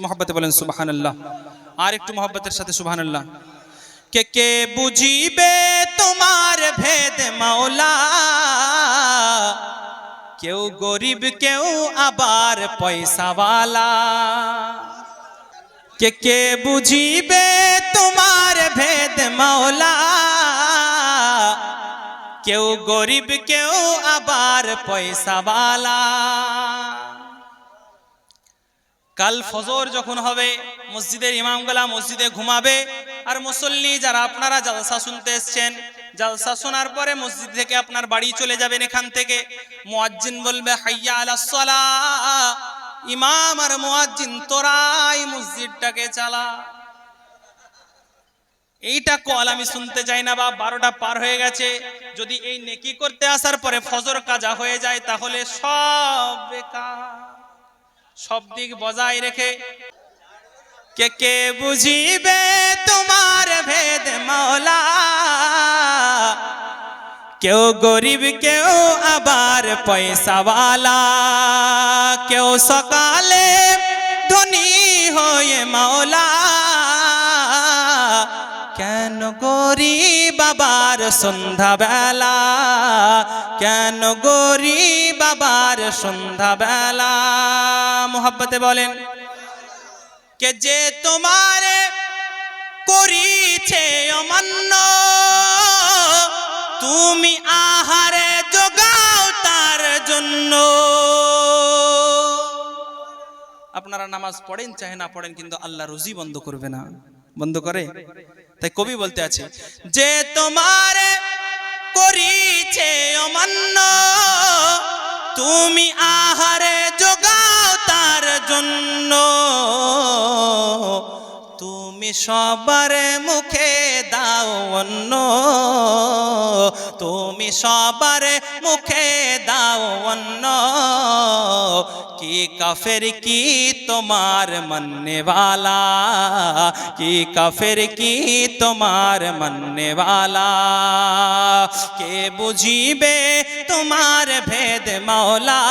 মহব্বতে বলেন সুবাহান আল্লাহ আর একটু মহব্বতের সাথে সুবাহান আল্লাহ কে কে বুঝিবে তোমার ভেদ মাওলা? কেউ গরিব, কেউ আবার পয়সাওয়ালা। কে কে বুঝিবে তোমার ভেদ মাওলা? কেউ গরিব, কেউ আবার পয়সাওয়ালা। কাল ফজর যখন হবে, মসজিদের ইমামগুলা মসজিদে ঘুমাবে, আর মুসল্লি যারা আপনারা জালসা শুনতে এসছেন, জালসা শোনার পরে মসজিদ থেকে আপনার বাড়ি চলে যাবেন এখান থেকে। মোয়াজ্জিন বলবে, হাইয়া আলা সালাহ ইমাম আর মোয়াজ্জিন তোরাই মসজিদটাকে চালা। এইটা কল আমি শুনতে চাই না বা বারোটা পার হয়ে গেছে। যদি এই নেকি করতে আসার পরে ফজর কাজা হয়ে যায়, তাহলে সব বেকার। সব দিক বজায় রেখে। কে কে বুঝিবে তোমার ভেদ মাওলা? কেউ গরিব, কেউ আবার পয়সাওয়ালা। কেউ সকালে ধনী হয়ে মাওলা। কেন গরিব আবার সন্ধ্যাবেলা? কেন গরিব আবার সন্ধ্যাবেলা? মোহাব্বতে বলেন, কে যে তোমারে করিছে অমান্য, তুমি আহারে যোগাও তার জন্য। আপনারা নামাজ পড়েন, চাহে না পড়েন, কিন্তু আল্লাহ রুজি বন্ধ করবে না। বন্ধ করে? তাই কবি বলতে আছে, যে তোমারে করিছে অমান্য, তুমি আহারে যোগাও তার জন্য। তুমি সবার মুখে দাও অন্য তুমি সবার মুখে দাও অন্য কি কাফের কি তোমার মননে वाला কি কাফের কি তোমার মননে वाला কে বুঝিবে তোমার ভেদ মাওলা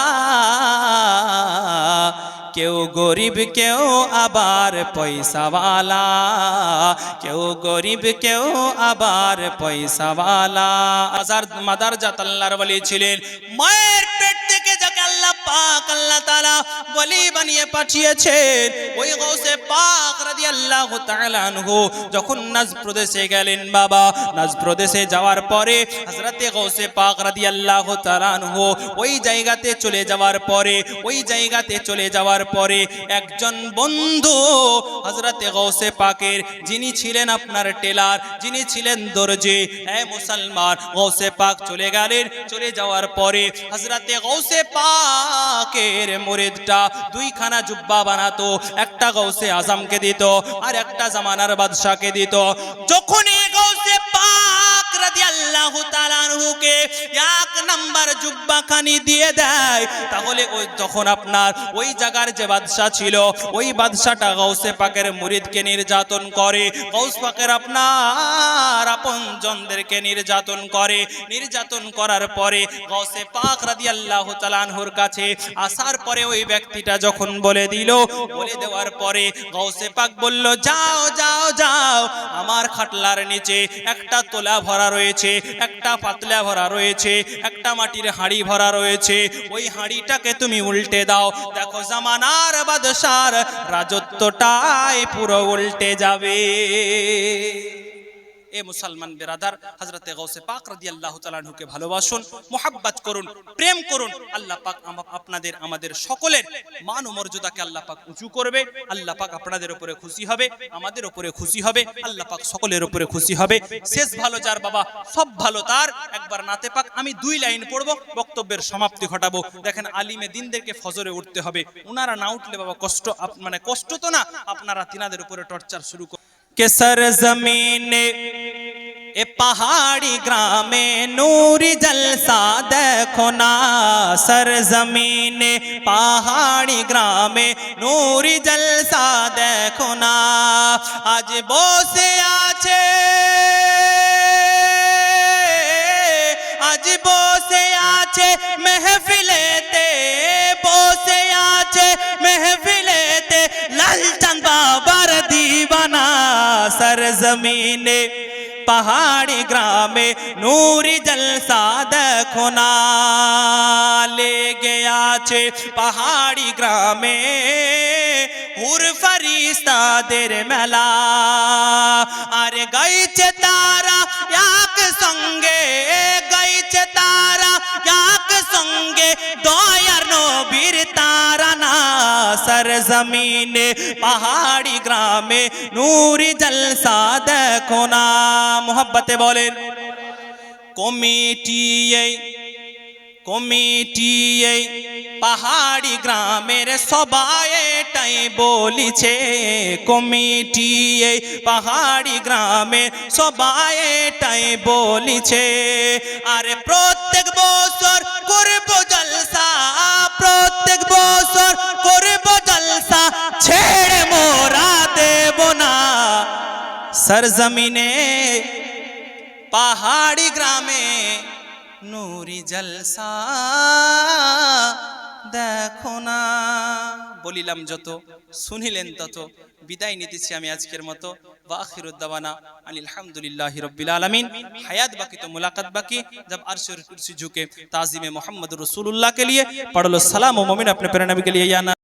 কেউ গরিব কেউ আবার পয়সাওয়ালা কেউ গরিব কেউ আবার পয়সাওয়ালা আজার মাদার জাত আল্লাহর বলি ছিলেন মায়ের পাক আল্লাহ তাআলা বলি বানিয়ে পাঠিয়েছেন। ওই গৌসে পাক রাদিয়াল্লাহু তাআলা আনহু, যখন নাজ প্রদেশে গেলেন বাবা, নাজ প্রদেশে যাওয়ার পরে হযরতে গৌসে পাক রাদিয়াল্লাহু তাআলা আনহু ওই জায়গাতে চলে যাওয়ার পরে, ওই জায়গাতে চলে যাওয়ার পরে একজন বন্ধু হযরতে গৌসে পাকের, যিনি ছিলেন আপনার টেলার, যিনি ছিলেন দর্জি, এ মুসলমান গৌসে পাক চলে গেলেন, চলে যাওয়ার পরে হযরতে গৌসে পাকের মুরিদটা দুইখানা জুব্বা বানাতো, একটা গৌসে আজমকে দিত আর একটা জামানার বাদশাকে দিত। যখনই গৌসে পাক এক দিয়ে দেয়। তাহলে ওই যখন আপনার ওই জায়গার যে বাদশা ছিল, ওই বাদশাটা পাকের নির্যাতন করে গৌস পাকের আপনার আপন জনদেরকে নির্যাতন করে। নির্যাতন করার পরে গৌসে পাক রাদিয়াল্লাহু তাআলা আনহুর কাছে আসার পরে ওই ব্যক্তিটা যখন বলে দিল, বলে দেওয়ার পরে গৌসে পাক বলল, যাও যাও যাও, আমার খাটলার নিচে একটা তোলা ভরা রয়েছে। একটা পাতলা ভরা রয়েছে, একটা মাটির হাঁড়ি ভরা রয়েছে। ওই হাঁড়িটাকে তুমি উল্টে দাও। দেখো জামানার বাদশার রাজত্বটাই পুরো উল্টে যাবে। এ মুসলমান বেরাদার হাজরতে গৌসে পাক রাজি আল্লাহ তালুকে ভালোবাসুন, মোহাব্বাত করুন, প্রেম করুন। আল্লাহ পাক আপনাদের, আমাদের সকলের মান ও মর্যাদাকে আল্লাহ পাক উঁচু করবে। আল্লাহ পাক আপনাদের উপরে খুশি হবে, আমাদের উপরে খুশি হবে, আল্লাহ পাক সকলের উপরে খুশি হবে। শেষ ভালো যার বাবা, সব ভালো তার। একবার নাতে পাক আমি দুই লাইন পড়ব, বক্তব্যের সমাপ্তি ঘটাবো। দেখেন আলিমে দিনদেরকে ফজরে উঠতে হবে। ওনারা না উঠলে বাবা কষ্ট মানে কষ্ট তো না, আপনারা তিনাদের উপরে টর্চার শুরু কর কেসার জমিনে পাহাড়ি গ্রামে নূরি জলসা দেখো না সরজমিনে পাহাড়ি গ্রামে নূরি জলসা দেখো না আজ বসে আছে আজ বসে আছে মেহফিলেতে বসে আছে মেহফিলেতে লালচাঁদ বাবার দিবানা সরজমিনে পাহাড়ি গ্রামে নূরি জলসা দেখো না। লেগে আছে পাহাড়ি গ্রামে হুর ফরিস্তাদের মেলা। আরে গাইছে তারা এক সঙ্গে, গাইছে তারা এক সঙ্গে না সর জমিনে, পাহাড়ি গ্রামে, নূরি জলসা দেখো না। মোহব্বতে বলেন কমিটি কমিটি পাহাড়ি গ্রামের সবাই এটাই বলিছে। কমিটি পাহাড়ি গ্রামের সবাই বলিছে। আরে প্রত্যেক বছর করব সরজমিনে পাহাড়ি গ্রামে নুরি জলসা দেখো না বলিলাম যত, শুনিলেন তত। বিদায় নিতেছি আমি আজকের মতো। বাখিরুদ্দাবানা আনিল হামদুলিল্লাহ রব্বিল আলমিন। হায়াত বাকি তো মুলাকাত বাকি। জব আরশর কুরসি ঝুঁকে তাজিমে মোহাম্মদ রসুল্লাহ কে লিয়ে। পড়ল সালাম ও মমিন আপনি প্রেরণাবি কে লিয়ে।